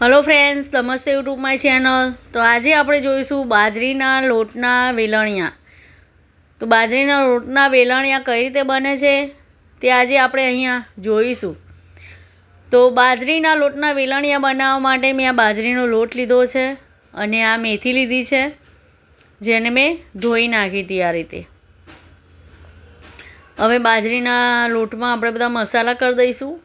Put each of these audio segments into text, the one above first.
Hello friends નમસ્તે YouTube my channel તો આજે આપણે જોઈશું બાજરીના લોટના વેલણિયા. તો બાજરીના લોટના વેલણિયા કઈ રીતે બને છે? તે આજે આપણે અહીંયા જોઈશું. તો બાજરીના લોટના વેલણિયા બનાવવા માટે મેં આ બાજરીનો લોટ લીધો છે અને આ મેથી લીધી છે, જેને મેં ધોઈ નાખી હતી આ રીતે. હવે બાજરીના લોટમાં આપણે બધા મસાલા કરી દઈશું.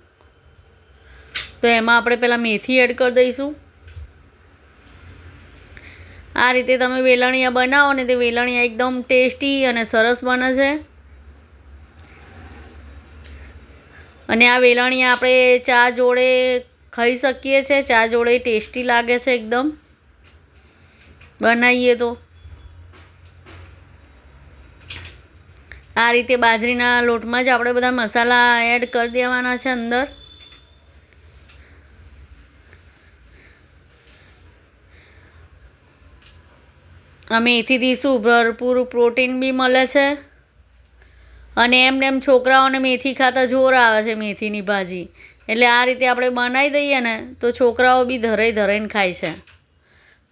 તો એમાં આપણે પહેલાં મેથી એડ કરી દઈશું. આ રીતે તમે વેલણિયા બનાવો ને તે વેલણિયા એકદમ ટેસ્ટી અને સરસ બને છે. અને આ વેલણિયા આપણે ચા જોડે ખાઈ શકીએ છીએ, ચા જોડે ટેસ્ટી લાગે છે એકદમ. બનાવીએ તો. આ રીતે બાજરીના લોટમાં જ આપણે બધા મસાલા એડ કરી દેવાના છે અંદર. મેથીથી શું, ભરપૂર પ્રોટીન બી મળે છે? અને એમને એમ છોકરાઓને મેથી ખાતા જોર આવે છે મેથીની ભાજી. એટલે આ રીતે આપણે બનાવી દઈએ ને, તો છોકરાઓ બી ધરાઈ ધરાઈને ખાય છે.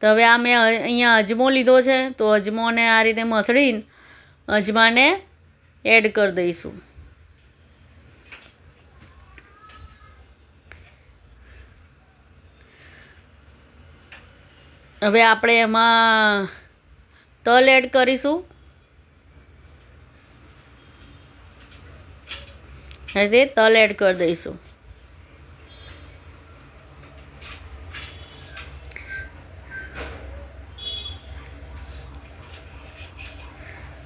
તો હવે આ મેં અહીંયા અજમો લીધો છે, તો અજમોને આ રીતે મસળીને અજમાને એડ કરી દઈશું. હવે આપણે એમાં તલ એડ કરીશું. રીતે તલ એડ કરી દઈશું.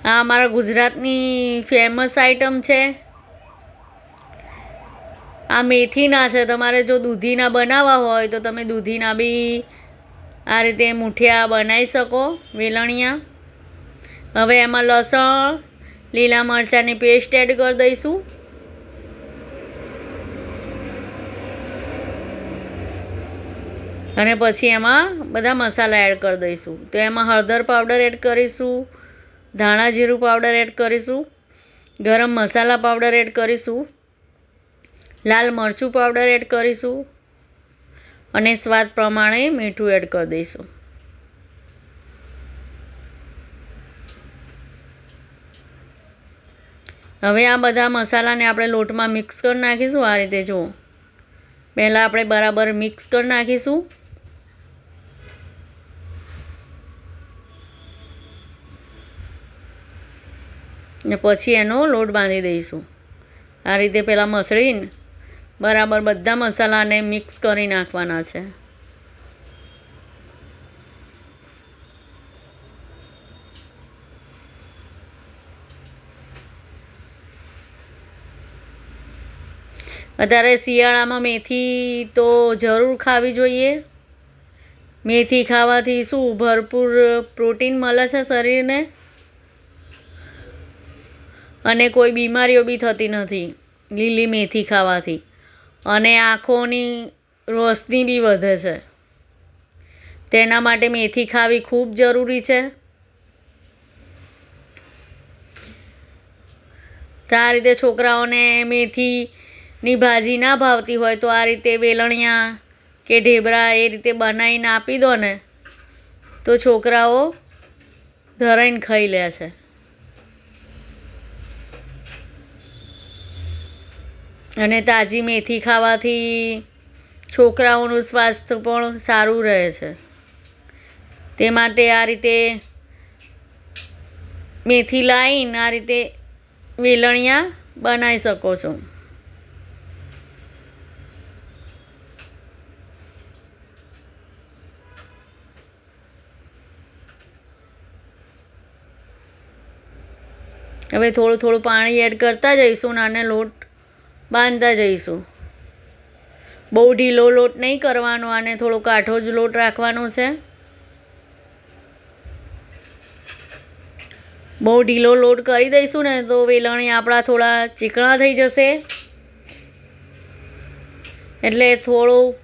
આ અમારા ગુજરાતની ફેમસ આઈટમ છે. આ મેથીના છે. તમારે જો દૂધીના બનાવવા હોય તો તમે દૂધીના બી આ રીતે મૂઠિયા બનાવી શકો. વેલણિયા. હવે એમાં લસણ, લીલા મરચાંની પેસ્ટ એડ કરી દઈશું. અને પછી એમાં બધા મસાલા એડ કરી દઈશું. તો એમાં હળદર પાવડર એડ કરીશું, ધાણા જીરું પાવડર એડ કરીશું, ગરમ મસાલા પાવડર એડ કરીશું, લાલ મરચું પાવડર એડ કરીશું, અને સ્વાદ પ્રમાણે મીઠું એડ કરી દઈશું. હવે આ બધા મસાલાને આપણે લોટમાં મિક્સ કરી નાખીશું આ રીતે, જુઓ. પહેલાં આપણે બરાબર મિક્સ કરી નાખીશું. ને પછી એનો લોટ બાંધી દઈશું. આ રીતે પહેલાં મસળીને બરાબર બધા મસાલાને મિક્સ કરી નાખવાના છે. અત્યારે શિયાળામાં મેથી તો જરૂર ખાવી જોઈએ. મેથી ખાવાથી શું? ભરપૂર પ્રોટીન મળે છે શરીરને? અને કોઈ બીમારીઓ બી થતી નથી લીલી મેથી ખાવાથી. અને આંખોની રોશની બી વધે છે. તેના માટે મેથી ખાવી ખૂબ જરૂરી છે. તો આ રીતે છોકરાઓને મેથીની ભાજી ના ભાવતી હોય તો આ રીતે વેલણિયા કે ઢેબરા એ રીતે બનાવીને આપી દો ને, તો છોકરાઓ ધરાઈને ખાઈ લે છે. અને તાજી મેથી ખાવાથી છોકરાઓનું સ્વાસ્થ્ય પણ સારું રહે છે. તે માટે આ રીતે મેથી લાવીને આ રીતે વેલણિયા બનાવી શકો છો. હવે થોડું થોડું પાણી એડ કરતા જઈશું નાને લોટ બાંધતા જઈશું. બહુ ઢીલો લોટ નહીં કરવાનો અને થોડો કાઠો જ લોટ રાખવાનો છે. બહુ ઢીલો લોટ કરી દઈશું ને તો વેલણી આપણા થોડા ચીકણા થઈ જશે. એટલે થોડું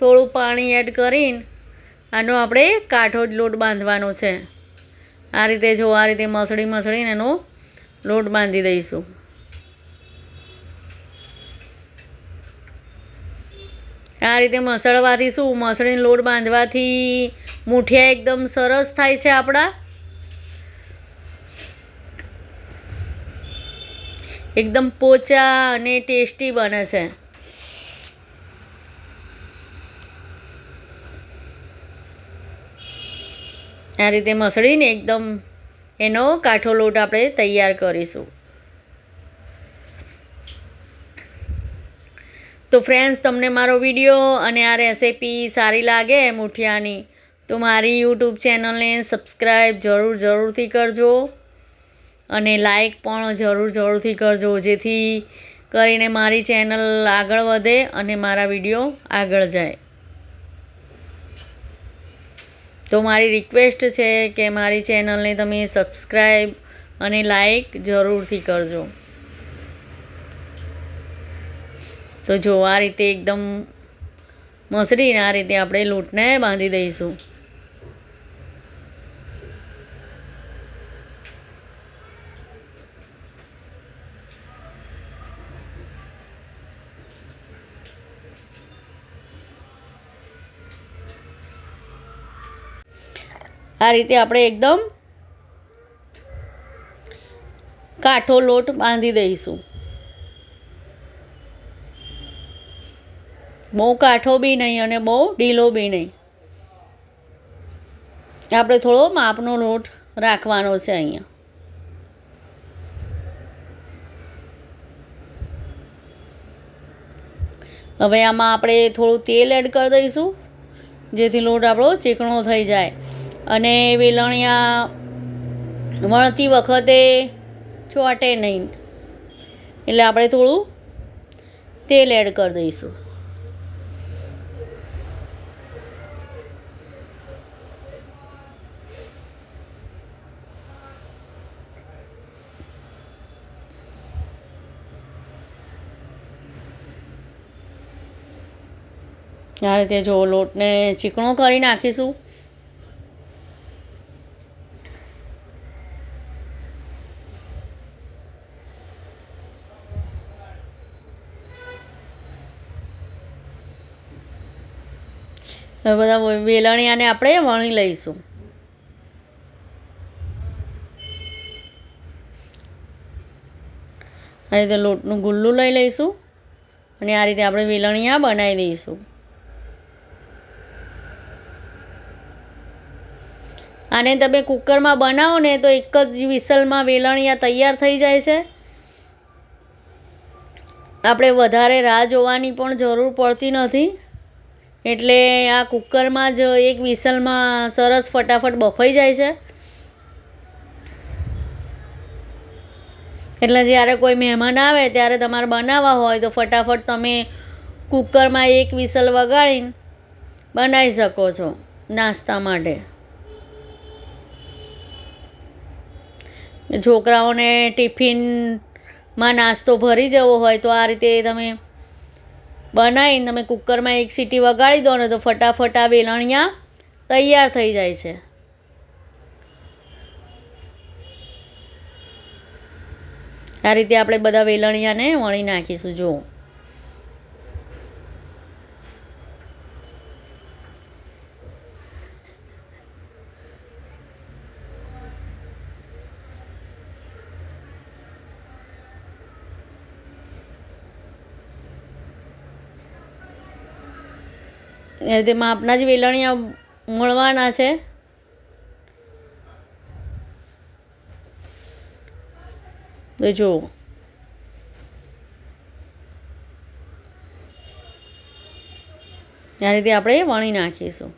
થોડું પાણી એડ કરીને આનો આપણે કાઠો જ લોટ બાંધવાનો છે. આ રીતે જો આ રીતે મસળી મસળીને એનો લોટ બાંધી દઈશું. આ રીતે મસળવાથી શું? મસળીને લોટ બાંધવાથી મૂઠિયા એકદમ સરસ થાય છે આપણા. એકદમ પોચા અને ટેસ્ટી બને છે. આ રીતે મસળીને એકદમ એનો કાઠો લોટ આપણે તૈયાર કરીશું. તો ફ્રેન્ડ્સ તમને મારો વીડિયો અને આ રેસિપી સારી લાગે મુઠિયાની, તો મારી યુટ્યુબ ચેનલને સબસ્ક્રાઈબ જરૂર જરૂરથી કરજો અને લાઈક પણ જરૂર જરૂરથી કરજો, જેથી કરીને મારી ચેનલ આગળ વધે અને મારા વીડિયો આગળ જાય. તો મારી રિક્વેસ્ટ છે કે મારી ચેનલને તમે સબસ્ક્રાઈબ અને લાઈક જરૂરથી કરજો. તો જો આ રીતે એકદમ મસળીને આ રીતે આપણે લૂંટને બાંધી દઈશું. આ રીતે આપણે એકદમ કાઠો લોટ બાંધી દઈશું. બહુ કાઠો બી નહીં અને બહુ ઢીલો બી નહીં. આપણે થોડો માપનો લોટ રાખવાનો છે અહીંયા. હવે આમાં આપણે થોડું તેલ એડ કરી દઈશું, જેથી લોટ આપણો ચીકણો થઈ જાય. અને વેલણિયા વણતી વખતે ચોટે નહીં. એટલે આપણે થોડું તેલ એડ કરી દઈશું. આ રીતે જો લોટને ચીકણો કરી નાખીશું. બધા વેલણિયાને આપણે વણી લઈશું. આ રીતે લોટનું ગુલ્લું લઈ લઈશું અને આ રીતે આપણે વેલણિયા બનાવી દઈશું. આને તમે કુકરમાં બનાવો ને તો એક જ વિસલમાં વેલણિયા તૈયાર થઈ જાય છે. આપણે વધારે રાહ જોવાની પણ જરૂર પડતી નથી. એટલે આ કુકરમાં જ એક વિસલમાં સરસ ફટાફટ બફાઈ જાય છે. એટલે જ્યારે કોઈ મહેમાન આવે ત્યારે તમારે બનાવવા હોય તો ફટાફટ તમે કુકરમાં એક વિસલ વગાડીને બનાવી શકો છો નાસ્તા માટે. છોકરાઓને ટિફિનમાં નાસ્તો ભરી જવો હોય તો આ રીતે તમે બનાવીને તમે કુકરમાં એક સીટી વગાડી દો ને તો ફટાફટ આ વેલણિયા તૈયાર થઈ જાય છે. આ રીતે આપણે બધા વેલણિયાને વણી નાખીશું, જુઓ. એ રીતે માપના જ વેલણિયા મળવાના છે. તો જુઓ રીતે આપણે વણી નાખીશું.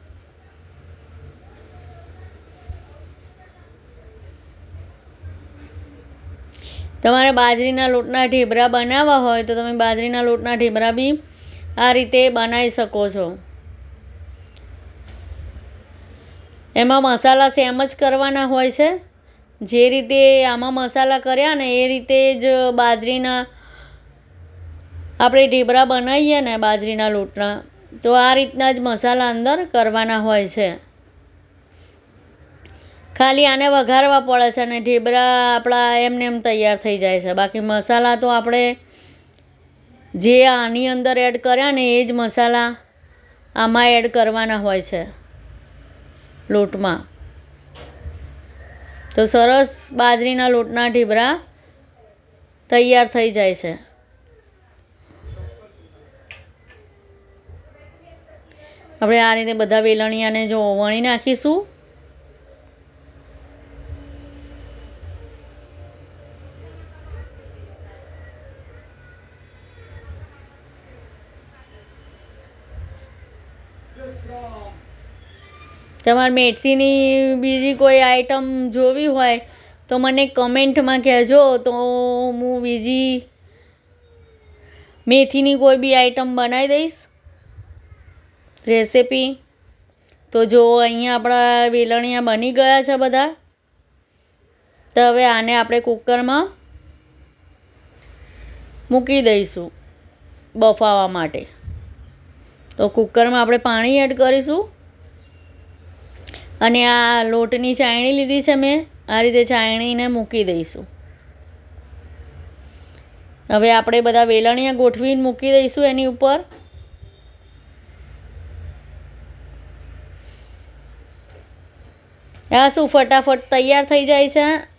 તમારે બાજરીના લોટના ઢેબરા બનાવવા હોય તો તમે બાજરીના લોટના ઢેબરા બી આ રીતે બનાવી શકો છો. એમાં મસાલા સેમ જ કરવાના હોય છે. જે રીતે આમાં મસાલા કર્યા ને એ રીતે જ બાજરીના આપણે ઢેબરા બનાવીએ ને બાજરીના લોટના, તો આ રીતના જ મસાલા અંદર કરવાના હોય છે. ખાલી આને વઘારવા પડે છે અને ઢેબરા આપણા એમને એમ તૈયાર થઈ જાય છે. બાકી મસાલા તો આપણે જે આની અંદર એડ કર્યા ને એ જ મસાલા આમાં એડ કરવાના હોય છે. લોટમાં. તો સરસ બાજરીના લોટના ઢીબરા તૈયાર થઈ જાય છે. આપણે આ રીતે બધા વેલણિયાને જો વણી નાખીશું. તમારે મેથીની બીજી કોઈ આઈટમ જોવી હોય, તો મને કમેન્ટમાં કહેજો. તો હું બીજી મેથીની કોઈ બી આઈટમ બનાવી દઈશ. રેસિપી તો જો અહીંયા આપણા વેલણિયા બની ગયા છે બધા. તો હવે આને આપણે કુકરમાં મૂકી દઈશું બફાવા માટે. તો કુકરમાં આપણે પાણી એડ કરીશું. અને આ લોટની ચાયણી લીધી છે મેં, આ રીતે ચાયણીને મૂકી દઈશું. હવે આપણે બધા વેલણિયા ગોઠવીને મૂકી દઈશું એની ઉપર. આ શું ફટાફટ તૈયાર થઈ જાય છે?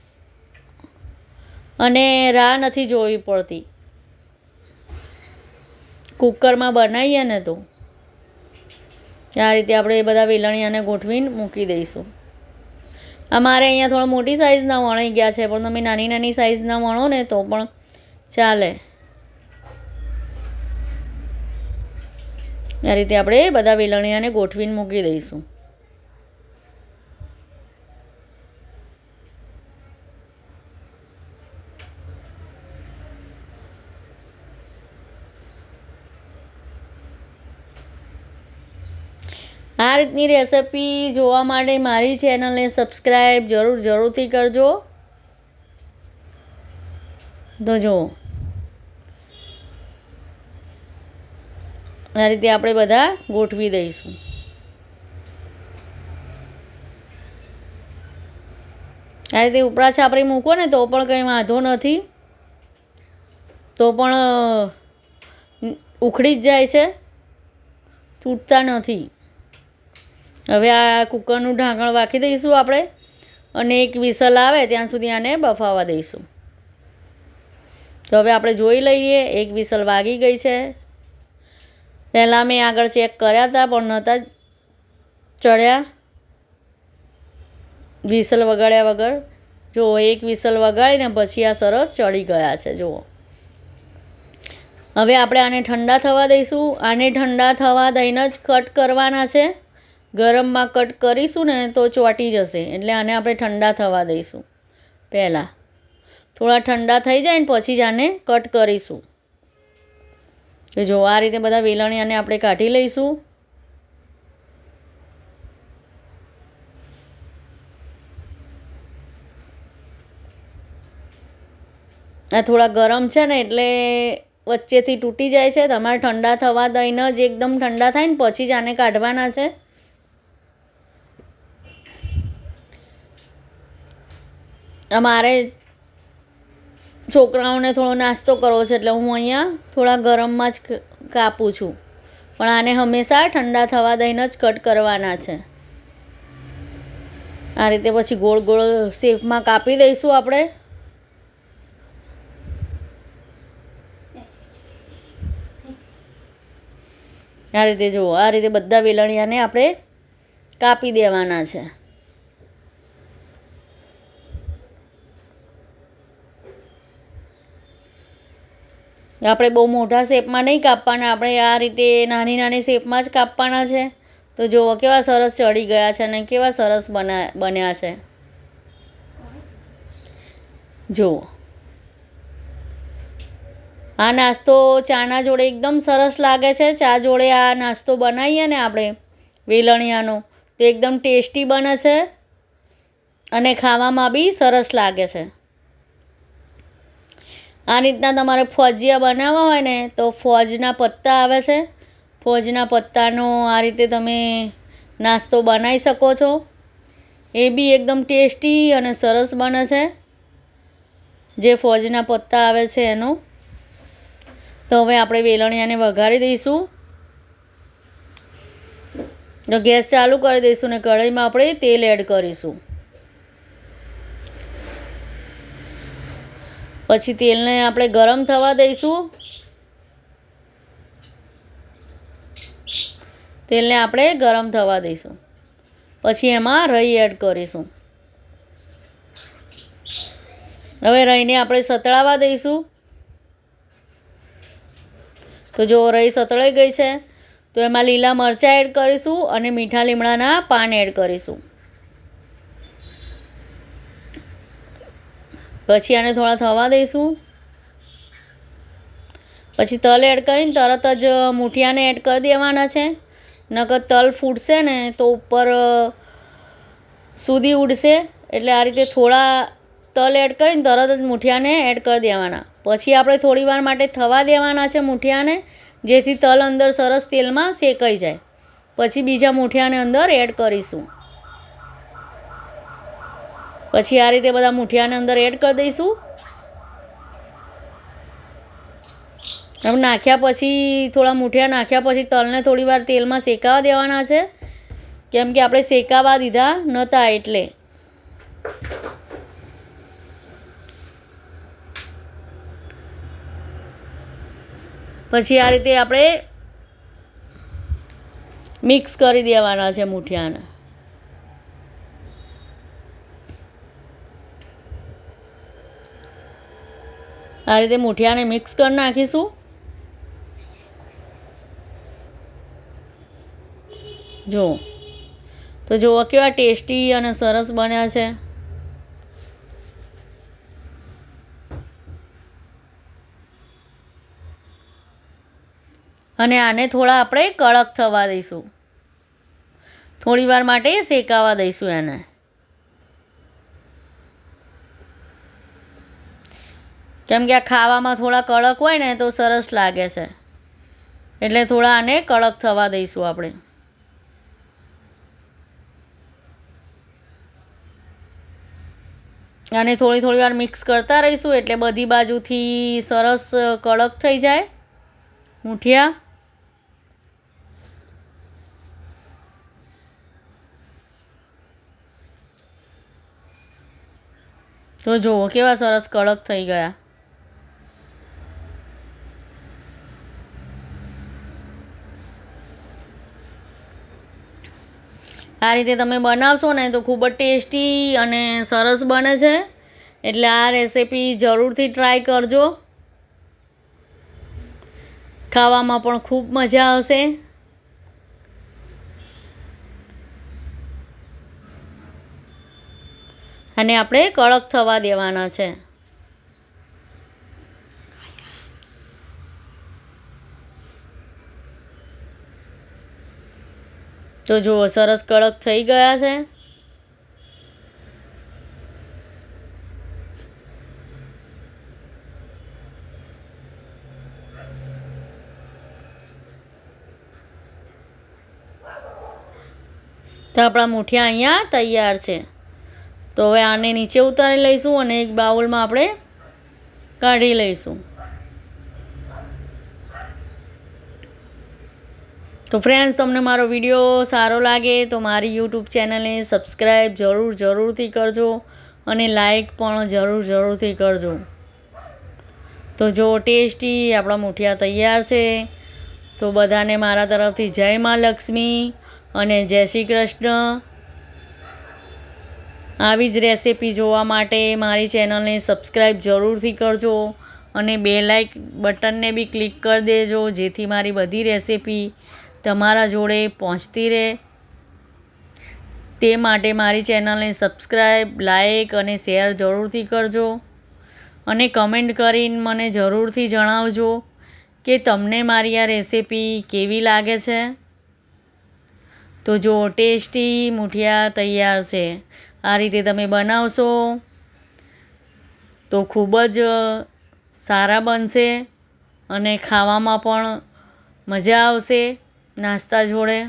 અને રાહ નથી જોવી પડતી. કુકરમાં બનાવીએ ને તો. આ રીતે આપણે એ બધા વેલણીયાને ગોઠવીને મૂકી દઈશું. અમારે અહીંયા થોડા મોટી સાઇઝના વણાઈ ગયા છે, પણ તમે નાની નાની સાઇઝના વણો ને તો પણ ચાલે. આ રીતે આપણે બધા વેલણીયાને ગોઠવીને મૂકી દઈશું. આ રીતની રેસિપી જોવા માટે મારી ચેનલને સબસ્ક્રાઈબ જરૂર જરૂરથી કરજો. તો જુઓ આ રીતે આપણે બધા ગોઠવી દઈશું. આ રીતે ઉપરા છાપરી મૂકો ને તો પણ કંઈ વાંધો નથી. તો પણ, ઉખડી જ જાય છે. તૂટતા નથી. હવે આ કુકરનું ઢાંકણ વાખી દઈશું આપણે અને એક વિસલ આવે ત્યાં સુધી આને બફાવા દઈશું. તો હવે આપણે જોઈ લઈએ, એક વિસલ વાગી ગઈ છે. પહેલાં મેં આગળ ચેક કર્યા હતા, પણ નહોતા ચડ્યા. વિસલ વગાડ્યા વગર. જો, એક વિસલ વગાડીને પછી આ સરસ ચડી ગયા છે, જુઓ. હવે આપણે આને ઠંડા થવા દઈશું. આને ઠંડા થવા દઈને જ કટ કરવાના છે. ગરમમાં કટ કરીશું ને તો ચોંટી જશે. એટલે આને આપણે ઠંડા થવા દઈશું. પહેલાં. થોડા ઠંડા થઈ જાય ને પછી જ આને કટ કરીશું. કે જો આ રીતે બધા વેલણિયાને આપણે કાઢી લઈશું. આ થોડા ગરમ છે ને એટલે વચ્ચેથી તૂટી જાય છે. તમારે ઠંડા થવા દઈને જ એકદમ ઠંડા થાય ને પછી જ આને કાઢવાના છે. અમારે છોકરાઓને થોડો નાસ્તો કરવો છે એટલે હું અહીંયા થોડા ગરમમાં જ કાપું છું. પણ આને હંમેશા ઠંડા થવા દઈને જ કટ કરવાના છે. આ રીતે પછી ગોળ ગોળ શેપમાં કાપી દઈશું આપણે. આ રીતે જુઓ, આ રીતે બધા વેલણિયાને આપણે કાપી દેવાના છે. આપણે બહુ મોટા શેપમાં નહીં કાપવાના, આપણે આ રીતે નાની નાની શેપમાં જ કાપવાના છે. તો જુઓ કેવા સરસ ચડી ગયા છે અને કેવા સરસ બના, બન્યા છે. જુઓ આ નાસ્તો ચાના જોડે એકદમ સરસ લાગે છે. ચા જોડે આ નાસ્તો બનાવીએ ને આપણે, વેલણિયાનો, તો એકદમ ટેસ્ટી બને છે અને ખાવામાં બી સરસ લાગે છે. આ રીતના તમારે ફોજિયા બનાવવા હોય ને, તો ફોજના પત્તા આવે છે. ફોજના પત્તાનો આ રીતે તમે નાસ્તો બનાવી શકો છો. એ બી એકદમ ટેસ્ટી અને સરસ બને છે. જે ફોજના પત્તા આવે છે એનો. તો હવે આપણે વેલણિયાને વઘારી દઈશું. તો ગેસ ચાલુ કરી દઈશું ને કઢાઈમાં આપણે તેલ એડ કરીશું. પછી તેલને આપણે ગરમ થવા દઈશું. તેલને આપણે ગરમ થવા દઈશું. પછી એમાં રહી એડ કરીશું. હવે રહીને આપણે સતળાવા દઈશું. તો જો રહી સતળાઈ ગઈ છે, તો એમાં લીલા મરચાં એડ કરીશું અને મીઠા લીમડાના પાન એડ કરીશું. પછી આને થોડા થવા દઈશું. પછી તલ એડ કરીને તરત જ મૂઠિયાને એડ કરી દેવાના છે. નકર તલ ફૂટશે ને તો ઉપર સુધી ઉડશે. એટલે આ રીતે થોડા તલ એડ કરીને તરત જ મૂઠિયાને એડ કરી દેવાના. પછી આપણે થોડી વાર માટે થવા દેવાના છે મૂઠિયાને, જેથી તલ અંદર સરસ તેલમાં શેકાઈ જાય. પછી બીજા મૂઠિયાને અંદર એડ કરીશું. પછી આ રીતે બધા મૂઠિયાને અંદર એડ કરી દઈશું. હવે નાખ્યા પછી, થોડા મૂઠિયા નાખ્યા પછી તલને થોડી વાર તેલમાં શેકાવા દેવાના છે. કેમ કે આપણે શેકાવા દીધા નહોતા એટલે. પછી આ રીતે આપણે મિક્સ કરી દેવાના છે મૂઠિયાને. આ રીતે મૂઠિયાને મિક્સ કરી નાખીશું. જો. તો જુઓ કેવા ટેસ્ટી અને સરસ બન્યા છે. અને આને થોડા આપણે કડક થવા દઈશું. થોડી વાર માટે શેકાવા દઈશું એને. કેમ કે આ ખાવામાં થોડા કડક હોય ને તો સરસ લાગે છે. એટલે થોડા આને કડક થવા દઈશું આપણે. અને થોડી થોડી વાર મિક્સ કરતા રહીશું એટલે બધી બાજુથી સરસ કડક થઈ જાય. મૂઠિયા. તો જુઓ કેવા સરસ કડક થઈ ગયા. આ રીતે તમે બનાવશો ને તો ખૂબ જ ટેસ્ટી અને સરસ બને છે. એટલે આ રેસીપી જરૂરથી ટ્રાય કરજો. ખાવામાં પણ ખૂબ મજા આવશે. અને આપણે કડક થવા દેવાના છે. તો જુઓ, સરસ કડક થઈ ગયા છે. તો આપણા મૂઠિયા અહીંયા તૈયાર છે. તો હવે આને નીચે ઉતારી લઈશું અને એક બાઉલમાં આપણે કાઢી લઈશું. તો ફ્રેન્ડ્સ તમને મારો વીડિયો સારો લાગે તો મારી યુટ્યુબ ચેનલને સબસ્ક્રાઈબ જરૂર, જરૂરથી કરજો અને લાઈક પણ જરૂર, જરૂરથી કરજો. તો જો ટેસ્ટી આપણા મૂઠિયા તૈયાર છે, તો બધાને મારા તરફથી જય મા લક્ષ્મી અને જય શ્રી કૃષ્ણ. આવી જ રેસીપી જોવા માટે મારી ચેનલને સબસ્ક્રાઈબ જરૂરથી કરજો અને બે લાઇક બટનને બી ક્લિક કરી દેજો, જેથી મારી બધી રેસીપી તમારા જોડે પહોંચતી રહે. તે માટે મારી ચેનલને સબસ્ક્રાઈબ લાઇક અને શેર જરૂરથી કરજો અને કમેન્ટ કરીને મને જરૂરથી જણાવજો કે તમને મારી આ રેસીપી કેવી લાગે છે. તો જો ટેસ્ટી મૂઠિયા તૈયાર છે, આ રીતે તમે બનાવશો તો ખૂબ જ સારા બનશે અને ખાવામાં પણ મજા આવશે. નાસ્તા જોડે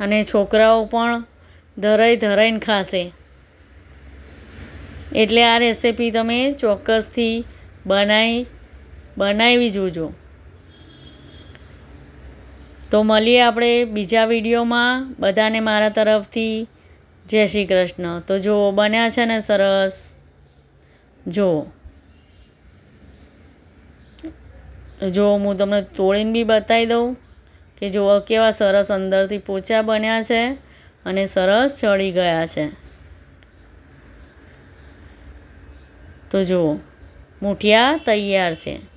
અને છોકરાઓ પણ ધરાઈ ધરાઈને ખાશે. એટલે આ રેસીપી તમે ચોક્કસથી બનાવી બનાવી જોજો. તો મળીએ આપણે બીજા વિડીયોમાં. બધાને મારા તરફથી જય શ્રી કૃષ્ણ. તો જો બન્યા છે ને સરસ. જુઓ જો હું તમને તોડીને બી બતાવી દઉં. કે જુઓ કેવા સરસ અંદરથી પોચા બન્યા છે અને સરસ ચડી ગયા છે. તો જુઓ, મૂઠિયા તૈયાર છે.